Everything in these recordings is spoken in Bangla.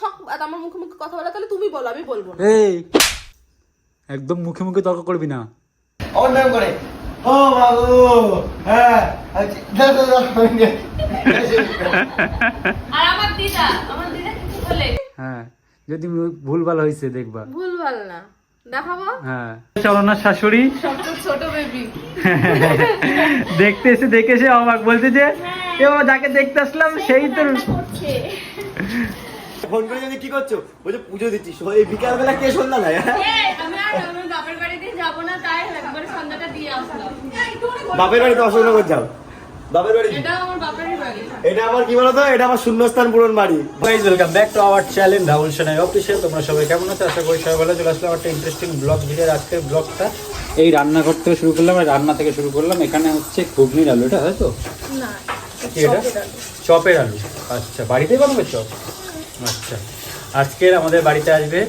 শখ আর আমার মুখে মুখে কথা বলা তাহলে তুমি বলো আমি বলব না। এই একদম মুখে মুখে তর্ক করবি না। আমার নাম করে। ও বাবু হ্যাঁ আচ্ছা। আর আমার দিদা আমার দিদা কিছু বলে? হ্যাঁ যদি ভুল ভালো হয়েছে দেখবা। ভুল ভালো না। দেখাবো? হ্যাঁ। চলো না শাশুড়ি ছোট বেবি দেখতে এসে দেখে এসে অবাক বলছে যে এ যাকে দেখতে আসলাম সেই তো ফোন করে জানি কি করছ? বলছে পুজো দিচ্ছি। এই বিকাল বেলা কে সন্ধ্যা দেয়? আমি আর আমার বাপের বাড়িতে যাব না তাই একবার সন্ধ্যাটা দিয়ে আসলাম। বাপের বাড়িতে অসুবিধা করে যাও। বাপের বাড়ি? এটা আমার বাপেরই বাড়ি। এটা আমার কি বলতো? এটা আমার শূন্যস্থান পূরণ বাড়ি। Guys welcome back to our channel Rahul Senai official তোমরা সবাই কেমন আছো? আশা করি সবাই ভালো চলে একটা ইন্টারেস্টিং ব্লগ ভিডিও আজকের ব্লগটা এই রান্নাঘর থেকে শুরু করলাম রান্না থেকে শুরু করলাম। এখানে হচ্ছে ঘুগনির আলু এটা হয়তো না এটা? চপের আলু। আচ্ছা বাড়িতেই বানাবে চপ? আচ্ছা। আজকের আমাদের বাড়িতে আসবে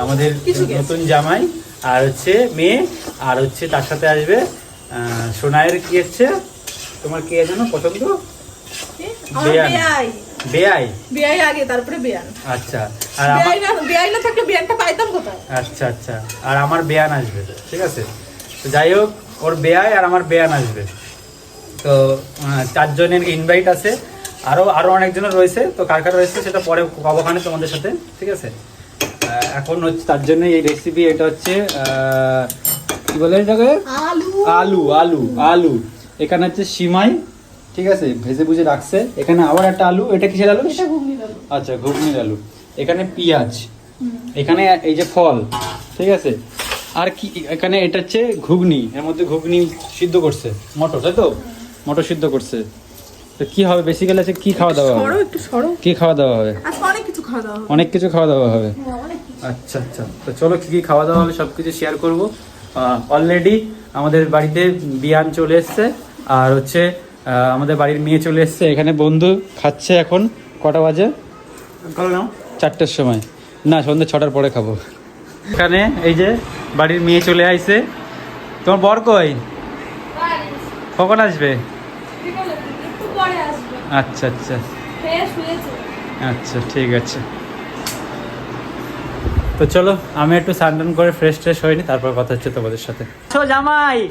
আমাদের নতুন জামাই আর হচ্ছে মেয়ে আর হচ্ছে তার সাথে আসবে আহ, সোনাইয়ের কি হচ্ছে? তোমার কে যেন পছন্দ? বেয়ান। বেয়াই। বেয়াই? আগে তারপরে বেয়ান। আচ্ছা। আর আমার বেয়াই না বেয়াই না থাকলে বেয়ানটা পাইতাম কোথায়? আচ্ছা আচ্ছা। আর আমার বেয়ান আসবে ঠিক আছে? তো যাই হোক ওর বেয়াই আর আমার বেয়ান আসবে। তো চারজনের ইনভাইট আছে। আরও আরও অনেকজনের রয়েছে। তো কার কার রয়েছে সেটা পরে কবখানে তোমাদের সাথে ঠিক আছে? এখন হচ্ছে তার জন্য এই রেসিপি এটা হচ্ছে কি বলে এটাকে? আলু। আলু আলু আলু। এখানে হচ্ছে সিমাই ঠিক আছে? ভেজে বুঝে রাখছে। এখানে আবার একটা আলু এটা কিসের আলু? এটা ঘুগনি আলু। আচ্ছা ঘুগনির আলু। এখানে পেঁয়াজ। এখানে এই যে ফল ঠিক আছে? আর কি এখানে এটা হচ্ছে ঘুগনি। এর মধ্যে ঘুগনি সিদ্ধ করছে। মটর তাই তো? মটর সিদ্ধ করছে। তো কি হবে? বেসিক্যালি আছে কি খাওয়া দাওয়া সরো হবে? একটু সরো কি খাওয়া দাওয়া হবে? অনেক কিছু খাওয়া দাওয়া হবে। অনেক কিছু খাওয়া দাওয়া হবে। হ্যাঁ, অনেক কিছু। আচ্ছা আচ্ছা। তো চলো কি কি খাওয়া দাওয়া হবে সব কিছু শেয়ার করব অলরেডি আমাদের বাড়িতে বিয়ান চলে এসছে আর হচ্ছে আমাদের বাড়ির মেয়ে চলে এসছে। এখানে বন্ধু খাচ্ছে এখন কটা বাজে? চারটের সময়। না সন্ধ্যে ছটার পরে খাব। এখানে এই যে বাড়ির মেয়ে চলে আইছে। তোমার বর কই? কখন আসবে বিকালে দিকে একটু পরে আসবে আচ্ছা আচ্ছা। আচ্ছা ঠিক আছে। তো চলো আমি একটু স্নান করে ফ্রেশ ট্রেশ হইনি তারপর কথা হচ্ছে তোমাদের সাথে। তো জামাই!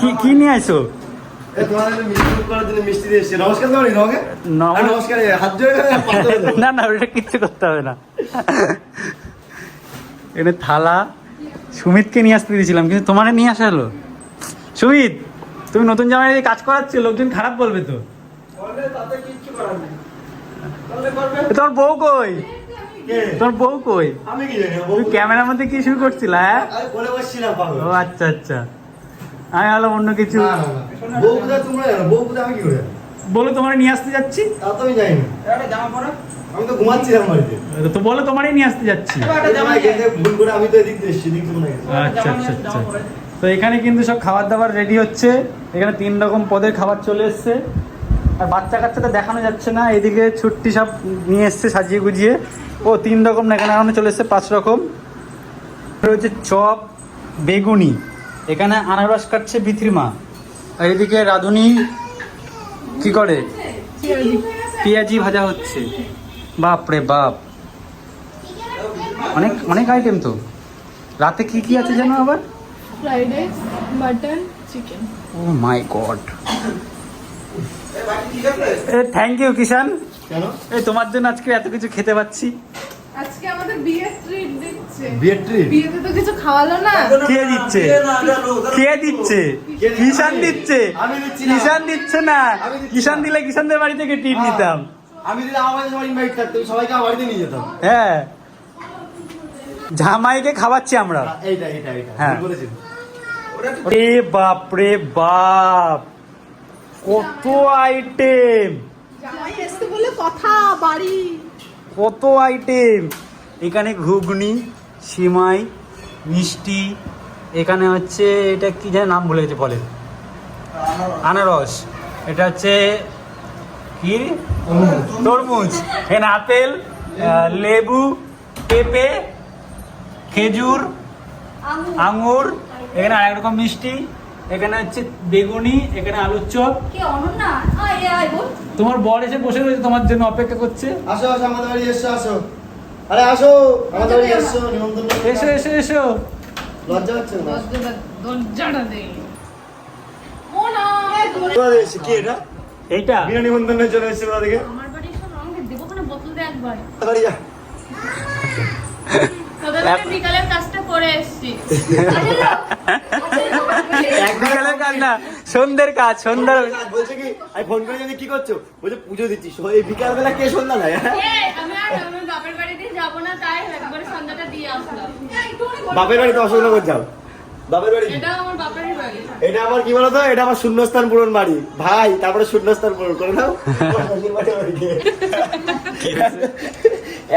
কি কি নিয়ে আইছো। না না ওটা কিচ্ছু করতে হবে না। এখানে থালা সুমিতকে নিয়ে আসতে দিয়েছিলাম কিন্তু তোমার নিয়ে আসা হলো। সুমিত! তুমি নতুন জামাই দিয়ে কাজ করাচ্ছ লোকজন খারাপ বলবে তো। এ তোমার বউ কই? কে? তোমার বউ কই? আমি কি জানি তুমি ক্যামেরার মধ্যে কি শুরু করছিল হ্যাঁ? ও আচ্ছা আচ্ছা। আমি ভাবলাম অন্য কিছু? বলে তোমার নিয়ে আসতে যাচ্ছি? তা আমি ঘুমাচ্ছিলাম বাড়িতে। তো বলে তোমারই নিয়ে আসতে যাচ্ছি। ভুল আচ্ছা আচ্ছা আচ্ছা। তো এখানে কিন্তু সব খাবার দাবার রেডি হচ্ছে। এখানে তিন রকম পদের খাবার চলে এসছে। আর বাচ্চা কাচ্চাটা দেখানো যাচ্ছে না, এদিকে ছুট্টি সব নিয়ে এসছে সাজিয়ে গুজিয়ে। ও তিন রকম এখানে এখনও চলে এসছে পাঁচ রকম। রয়েছে চপ, বেগুনি, এখানে আনারস কাটছে বিথিমা আর এদিকে রাঁধুনি কি করে? পেঁয়াজি ভাজা হচ্ছে। বাপ রে বাপ। অনেক অনেক আইটেম তো। রাতে কি কি আছে জানো আবার? Fried rice mutton chicken oh my god thank you Kishan কেন? এই তোমার জন্য আজকে এত কিছু খেতে পাচ্ছি। আজকে আমাদের বিয়ের ট্রিট দিচ্ছে। বিয়ের ট্রিপ বিয়েতে তো কিছু খাওয়ালো না। কে দিচ্ছে? কে দিচ্ছে? কিষান দিচ্ছে? কিষান দিচ্ছে না। কিষান দিলে কিষানদের বাড়ি থেকে টিপ নিতাম। আমি যদি আমার বাড়িতে ইনভাইট করতে সবাইকে আমার বাড়িতে নিয়ে যেতাম। হ্যাঁ। জামাইকে খাওয়াচ্ছি আমরা। এইটা এইটা এইটা হ্যাঁ। বলেছি এ বাপ রে বাপ কত আইটেম বলে কথা বাড়ি। কত আইটেম এখানে ঘুগনি সিমাই মিষ্টি এখানে হচ্ছে এটা কি যেন নাম ভুলে গেছে ফলের আনারস এটা হচ্ছে কি? তরমুজ। এখানে আপেল লেবু পেঁপে খেজুর আঙুর। এখানে আরেক রকম মিষ্টি এখানে হচ্ছে বেগুনি এখানে আলুর চপ। কে অনন্যা? আয় আয় বল। তোমার বর এসে বসে রয়েছে তোমার জন্য অপেক্ষা করছে। আসো আসো আমাদের বাড়ি এসো আসো। আরে আসো আমাদের বাড়ি এসো নিমন্ত্রণ এসো এসো এসো। লজ্জা হচ্ছে না? কি এটা? এইটা? বিনা এসেছে থেকে? আমার বাড়ি সব আমাকে দেবো কোনো বোতল দে একবার। বাড়ি যা। বিকালের কাজটা করে এসেছি বিকালের কাজ না সন্ধ্যের কাজ সন্ধ্যার বলছে কি আমি ফোন করে জানি কি করছ? বলছে পুজো দিচ্ছি। এই বিকাল বেলা কে সন্ধ্যা দেয়? এই, আমি আর আমার বাপের বাড়িতে যাব না তাই একবার সন্ধ্যাটা দিয়ে আসলাম। বাপের বাড়িতে অসুবিধা করে যাও। বাপের বাড়ি? এটা আমার বাপেরই বাড়ি। এটা আমার কি বলতো? এটা আমার শূন্যস্থান পূরণ বাড়ি। ভাই তারপরে শূন্যস্থান পূরণ করে দাও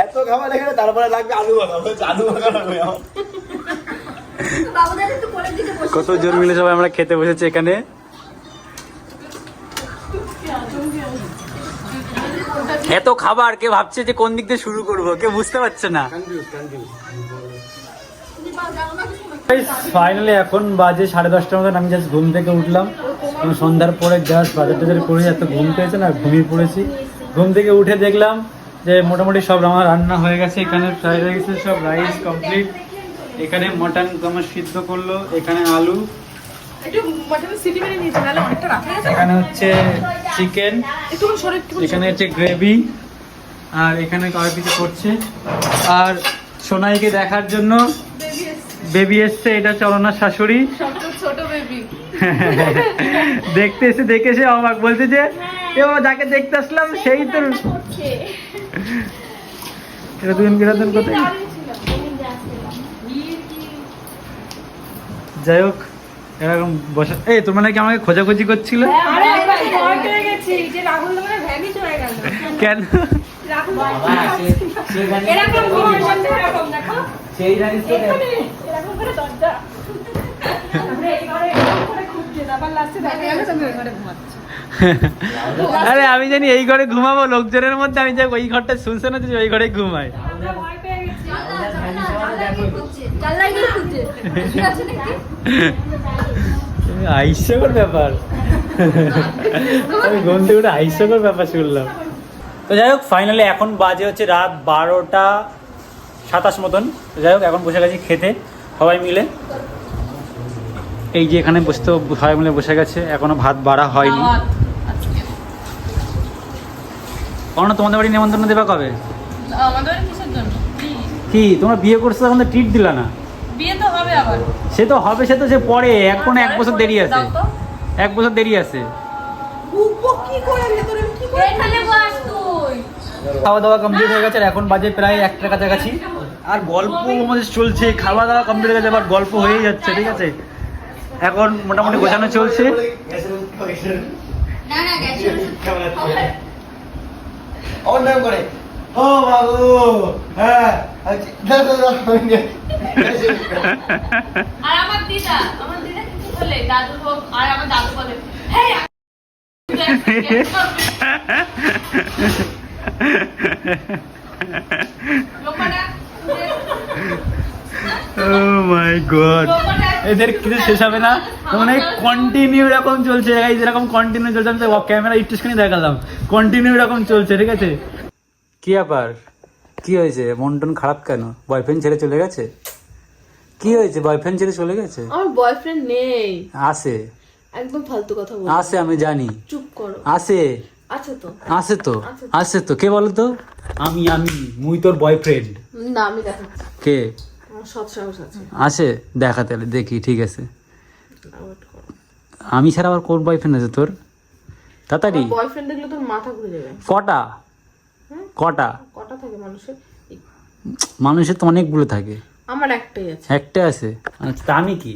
এত খাবার এখানে তারপরে লাগবে আলু বলছে আলু ভাগা লাগবে আমার। বাবুদার একটু পরের দিকে বসে কত জন মিলে সবাই আমরা খেতে বসেছি এখানে? এত খাবার, কে ভাবছে যে কোন দিক দিয়ে শুরু করব? কে বুঝতে পারছে না। ফাইনালি এখন বাজে সাড়ে দশটার মতন, আমি জাস্ট ঘুম থেকে উঠলাম। সন্ধ্যার পরে জাস্ট বাজার টাজার করে এত ঘুম পেয়েছে না, ঘুমিয়ে পড়েছি। ঘুম থেকে উঠে দেখলাম যে মোটামুটি সব আমার রান্না হয়ে গেছে, এখানে ফ্রাই হয়ে গেছে সব রাইস কমপ্লিট এখানে মটন আমার সিদ্ধ করল এখানে আলু। এখানে হচ্ছে চিকেন এখানে হচ্ছে গ্রেভি আর এখানে কার কিছু করছে। আর সোনাইকে দেখার জন্য বেবি এসছে। এটা চলনার শাশুড়ি। দেখতে এসে দেখে এসে অবাক বলছে যে এ বাবা যাকে দেখতে আসলাম সেই তো এটা দুজন বিনোদন কোথায় যাই হোক এরকম বসে এই তোমরা নাকি আমাকে খোঁজাখুঁজি করছিল? মানে হয়ে গেল। কেন? আরে আমি জানি এই ঘরে ঘুমাবো লোকজনের মধ্যে আমি যে ওই ঘরটা শুনছে না যে ওই ঘরে ঘুমাই হাস্যকর ব্যাপার। আমি ঘুম থেকে উঠে হাস্যকর ব্যাপার শুনলাম। তো যাই হোক ফাইনালি এখন বাজে হচ্ছে রাত বারোটা সাতাশ মতন। যাই হোক এখন বসে গেছি খেতে সবাই মিলে। এই যে এখানে বসতে সবাই মিলে বসে গেছে এখনও ভাত বাড়া হয়নি। কখনো তোমাদের বাড়ি নেমন্তন্ন দেবা কবে? আমাদের কিসের জন্য? কি? তোমরা বিয়ে করছ তখন তো ট্রিট দিলা না? বিয়ে তো হবে আবার। সে তো হবে সে তো সে পরে এখন এক বছর দেরি আছে। এক বছর দেরি আছে। কি করে ভেতরে কি করে এখানে বস তুই। খাওয়া দাওয়া কমপ্লিট হয়ে গেছে আর এখন বাজে প্রায় একটা কাছাকাছি আর গল্প আমাদের চলছে খাওয়া দাওয়া কমপ্লিট হয়ে গেছে আবার গল্প হয়েই যাচ্ছে ঠিক আছে? এখন মোটামুটি গোছানো চলছে। না না ও বাবু হ্যাঁ আচ্ছা, আর আমার দিদা আমার দিদা কিছু বলে দাদু হোক আর আমার দাদু বলে। হ্যাঁ মাই গড এদের কিছু শেষ হবে না। মানে কন্টিনিউ এরকম চলছে এই যেরকম কন্টিনিউ চলছে। আমি ক্যামেরা স্টেশনে দেখালাম। কন্টিনিউ এরকম চলছে ঠিক আছে? কি ব্যাপার? কি হয়েছে? মন টন খারাপ কেন? বয়ফ্রেন্ড ছেড়ে চলে গেছে? কি হয়েছে? বয়ফ্রেন্ড ছেড়ে চলে গেছে? আমার বয়ফ্রেন্ড নেই। আসে একদম ফালতু কথা বল আসে আমি জানি। চুপ করো। আসে আচ্ছা তো। আসে তো। আসে তো। কে বলো তো? আমি আমি। মুই তোর বয়ফ্রেন্ড না আমি দেখাচ্ছি কে? আমার সৎ সাহস আছে। আসে দেখা তাহলে দেখি ঠিক আছে। আমি ছাড়া আবার কোন বয়ফ্রেন্ড আছে তোর? তাড়াতাড়ি। বয়ফ্রেন্ড দেখলে তোর মাথা ঘুরে যাবে। কটা? কটা? কটা থাকে মানুষের? মানুষের তো অনেকগুলো থাকে। আমার একটাই আছে। একটা আছে? আচ্ছা তা আমি কি?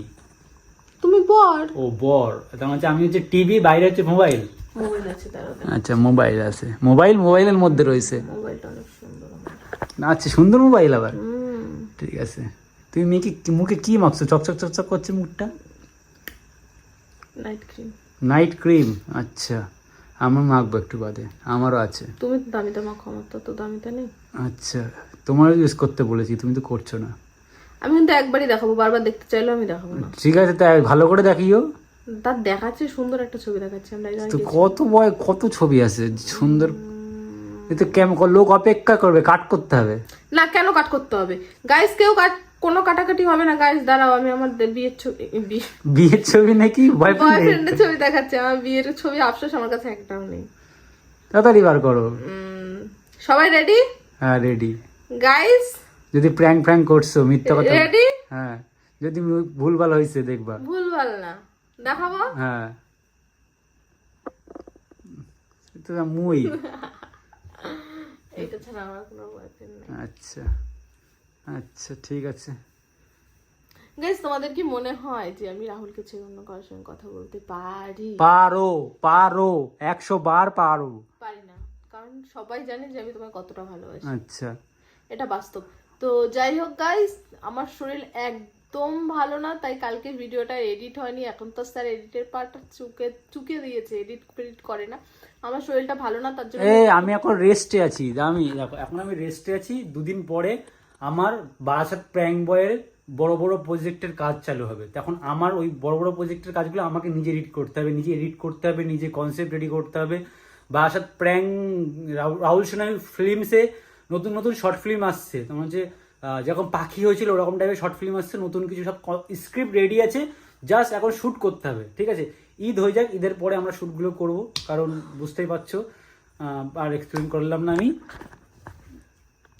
তুমি বর। ও বর। তার মানে আমি হচ্ছে টিভি বাইরে হচ্ছে মোবাইল। মোবাইল আছে তার আচ্ছা মোবাইল আছে। মোবাইল মোবাইলের মধ্যে রয়েছে। মোবাইলটা অনেক সুন্দর আমার। আচ্ছা সুন্দর মোবাইল আবার? ঠিক আছে। তুমি মেয়েকে মুখে কি মাখছো? চকচক চকচক করছে মুখটা? নাইট ক্রিম নাইট ক্রিম আচ্ছা। আমার মাখবো একটু বাদে আমারও আছে। তুমি তো দামিটা মাখো আমার তো তো দামিটা নেই। আচ্ছা তোমারও ইউজ করতে বলেছি তুমি তো করছ না। আমি কিন্তু একবারই দেখাবো বারবার দেখতে চাইলেও আমি দেখাবো না। ঠিক আছে তাই ভালো করে দেখিও। তার দেখাচ্ছে সুন্দর একটা ছবি দেখাচ্ছে আমরা কত বয় কত ছবি আছে সুন্দর এ তো কেমন লোক অপেক্ষা করবে কাট করতে হবে। না কেন কাট করতে হবে? গাইস কেউ কাট কোনো কাটাকাটি হবে না। গাইস দাঁড়াও আমি আমার বিয়ের ছবি বিয়ের ছবি নাকি? বয়ফ্রেন্ড বয়ফ্রেন্ডের ছবি। দেখাচ্ছে। আমার বিয়ের ছবি আফসোস আমার কাছে একটাও নেই। তাড়াতাড়ি বার করো। সবাই রেডি হ্যাঁ রেডি গাইস যদি প্র্যাঙ্ক ফ্র্যাঙ্ক করছ মিথ্যা কথা রেডি হ্যাঁ। যদি ভুলভাল হয়েছে দেখবা। ভুলভাল না। দেখাবো? হ্যাঁ। তো মুই। এটা ছাড়া আমার কোনো বয়ফ্রেন্ড নেই। আচ্ছা আচ্ছা ঠিক আছে। গাইস তোমাদের কি মনে হয় যে আমি রাহুলকে ছেড়ে অন্য কারোর সঙ্গে কথা বলতে পারি? পারো পারো একশো বার পারো। পারি না কারণ সবাই জানে যে আমি তোমায় কতটা ভালোবাসি। আচ্ছা। এটা বাস্তব। তো যাই হোক গাইস আমার শরীর একদম ভালো না তাই কালকে ভিডিওটা এডিট হয়নি। এখন তো স্যার এডিটের পার্টটা চুকে চুকে দিয়েছে এডিট ফেডিট করে না। আমার শরীরটা ভালো না, তার জন্য আমি এখন রেস্টে আছি আমি দেখো, এখন আমি রেস্টে আছি, দুদিন পরে আমার বারাসাত প্র্যাঙ্ক বয়ের বড় বড় প্রজেক্টের কাজ চালু হবে। তখন আমার ওই বড় বড় প্রজেক্টের কাজগুলো আমাকে নিজে এডিট করতে হবে, নিজে এডিট করতে হবে, নিজে কনসেপ্ট রেডি করতে হবে। বারাসাত প্র্যাঙ্ক রাহুল সোনাই ফিল্মসে নতুন নতুন শর্ট ফিল্ম আসছে। তোমার হচ্ছে যেরকম পাখি হয়েছিল, ওরকম টাইপের শর্ট ফিল্ম আসছে, নতুন কিছু সব স্ক্রিপ্ট রেডি আছে জাস্ট এখন শ্যুট করতে হবে, ঠিক আছে? ঈদ হয়ে যাক ঈদের পরে আমরা শ্যুটগুলো করব। কারণ বুঝতেই পারছ আর এক্সপ্লেন করলাম না আমি।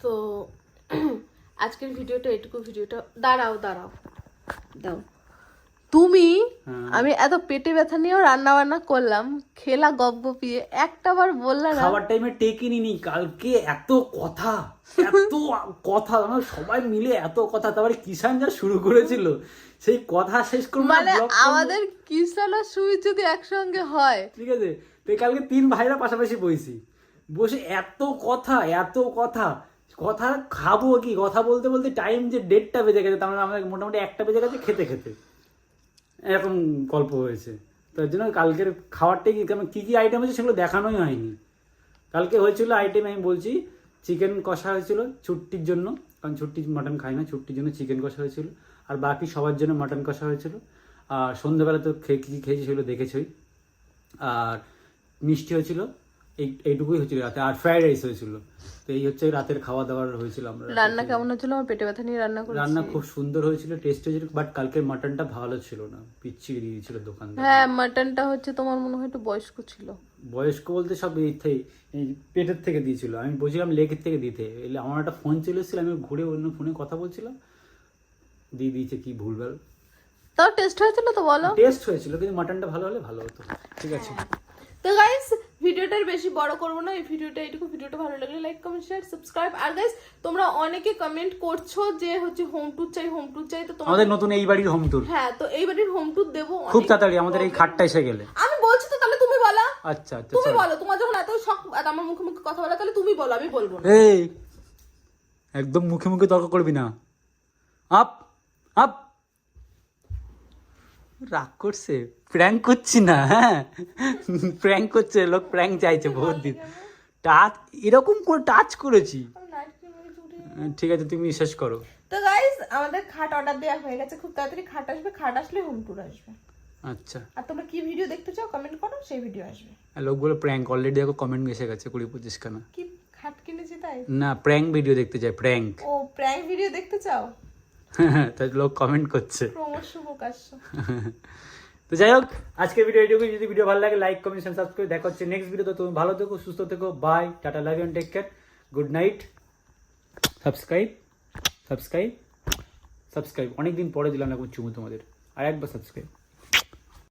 তো আজকের ভিডিওটা এটুকু ভিডিওটা দাঁড়াও দাঁড়াও। দাও তুমি হ্যাঁ। আমি এত পেটে ব্যথা নিয়েও রান্না বান্না করলাম খেলা গপ গপিয়ে একটা বার বললা না। খাবার টাইমে টেকে নিনি কালকে এত কথা এত কথা আমরা সবাই মিলে এত কথা তারপরে কিষান যা শুরু করেছিল সেই কথা শেষ করব মানে আমাদের কিষান আর সুইচ যদি একসঙ্গে হয়। ঠিক আছে? তো কালকে তিন ভাইরা পাশাপাশি বইছি। বসে এত কথা এত কথা। কথা খাব কি? কথা বলতে বলতে টাইম যে দেড়টা বেজে গেছে তার মানে আমাদের মোটামুটি একটা বেজে গেছে খেতে খেতে। এরকম গল্প হয়েছে। তার জন্য কালকের খাবারটাই কি কী কী আইটেম আছে সেগুলো দেখানোই হয়নি। কালকে হয়েছিল আইটেম আমি বলছি চিকেন কষা হয়েছিল ছুট্টির জন্য। কারণ ছুট্টি মাটন খাই না ছুটির জন্য চিকেন কষা হয়েছিল। আর বাকি সবার জন্য মাটন কষা হয়েছিল। আর সন্ধ্যাবেলা তো খেয়ে কী খেয়েছি সেগুলো দেখেছই। আর মিষ্টি হয়েছিল এই এইটুকুই হয়েছিল রাতে। আর ফ্রাইড রাইস হয়েছিল। তো এই হচ্ছে রাতের খাওয়া দাওয়ার হয়েছিল আমরা রান্না কেমন হচ্ছিল আমার পেটে ব্যথা নিয়ে রান্না করেছি। রান্না খুব সুন্দর হয়েছিল টেস্ট হয়েছিল বাট কালকের মাটনটা ভালো ছিল না। পিচ্ছি দিয়ে দিয়েছিল দোকানদার। হ্যাঁ মাটনটা হচ্ছে তোমার মনে হয় একটু বয়স্ক ছিল। বয়স্ক বলতে সব এই থেকে পেটের থেকে দিয়েছিল। আমি বলছিলাম লেগের থেকে দিতে। এলে আমার একটা ফোন চলে এসেছিল আমি ঘুরে অন্য ফোনে কথা বলছিলাম। দিয়ে দিয়েছে কি ভুলভাল? তাও টেস্ট হয়েছিল তো বলো? টেস্ট হয়েছিল কিন্তু মাটনটা ভালো হলে ভালো হতো। ঠিক আছে। তো গাইস ভিডিওটার বেশি বড় করব না এই ভিডিওটা এইটুকু ভিডিওটা ভালো লাগলে লাইক কমেন্ট শেয়ার সাবস্ক্রাইব আর গাইস তোমরা অনেকে কমেন্ট করছ যে হচ্ছে হোম ট্যুর চাই হোম ট্যুর চাই তো তোমাদের আমাদের নতুন এই বাড়ির হোম ট্যুর হ্যাঁ তো এই বাড়ির হোম ট্যুর দেবো খুব তাড়াতাড়ি আমাদের এই খাটটা এসে গেলে। আমি বলছি তো তাহলে তুমি বলো। আচ্ছা আচ্ছা তুমি বলো তোমার যখন এত শখ আর আমার মুখে মুখে কথা বলা তাহলে তুমি বলো আমি বলব না। এই একদম মুখে মুখে তর্ক করবি না। আপ! আপ। রাগ করছে। প্র্যাঙ্ক করছি না হ্যাঁ। প্র্যাঙ্ক করছে লোক প্র্যাঙ্ক চাইছে বহুত দিন। টাচ এরকম করে টাচ করেছি। ঠিক আছে তুমি শেষ করো। তো গাইস আমাদের খাট অর্ডার দেওয়া হয়ে গেছে খুব তাড়াতাড়ি খাট আসবে। খাট আসলে হোম ট্যুর আসবে। আচ্ছা। আর তোমরা কি ভিডিও দেখতে চাও কমেন্ট করো সেই ভিডিও আসবে। আর লোকগুলো প্র্যাঙ্ক অলরেডি দেখো কমেন্ট এসে গেছে কুড়ি পঁচিশ খানা। কি খাট কিনেছি তাই? না প্র্যাঙ্ক ভিডিও দেখতে চাই প্র্যাঙ্ক ও প্র্যাঙ্ক ভিডিও দেখতে চাও? তাই লোক কমেন্ট করছে। তো যাই হোক আজকের ভিডিও এটুকুই যদি ভিডিও ভালো লাগে লাইক কমেন্ট সাবস্ক্রাইব দেখা হচ্ছে নেক্সট ভিডিও তো। তুমি ভালো থেকো সুস্থ থেকো। Bye tata love you take care good night subscribe subscribe subscribe অনেকদিন পরে দিলাম এখন চুমু তোমাদের। আর একবার সাবস্ক্রাইব